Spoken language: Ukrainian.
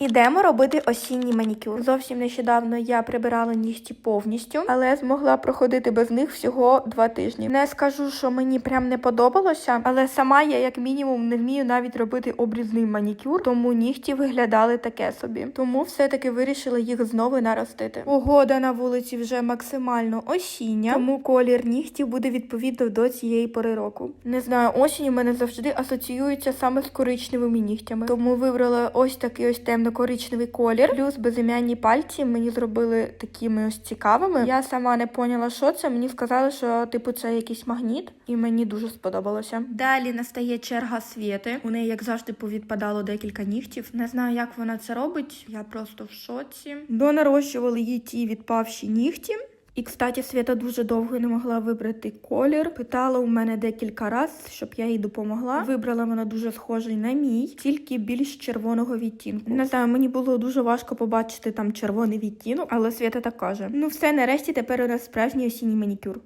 Ідемо робити осінній манікюр. Зовсім нещодавно я прибирала нігті повністю, але змогла проходити без них всього два тижні. Не скажу, що мені прям не подобалося, але сама я як мінімум не вмію навіть робити обрізний манікюр, тому нігті виглядали таке собі. Тому все-таки вирішила їх знову наростити. Погода на вулиці вже максимально осіння, тому колір нігтів буде відповідно до цієї пори року. Не знаю, осінь у мене завжди асоціюється саме з коричневими нігтями, тому вибрала ось такий ось темно-коричневий колір. Плюс безім'янні пальці мені зробили такими ось цікавими. Я сама не поняла, що це. Мені сказали, що типу це якийсь магніт, і мені дуже сподобалося. Далі настає черга світи. У неї, як завжди, повідпадало декілька нігтів. Не знаю, як вона це робить. Я просто в шоці. Донарощували її ті відпавші нігті. І, кстати, Свята дуже довго не могла вибрати колір. Питала у мене декілька разів, щоб я їй допомогла. Вибрала вона дуже схожий на мій, тільки більш червоного відтінку. Не знаю, мені було дуже важко побачити там червоний відтінок, але Свята так каже: ну все, нарешті тепер у нас справжній осінній манікюр.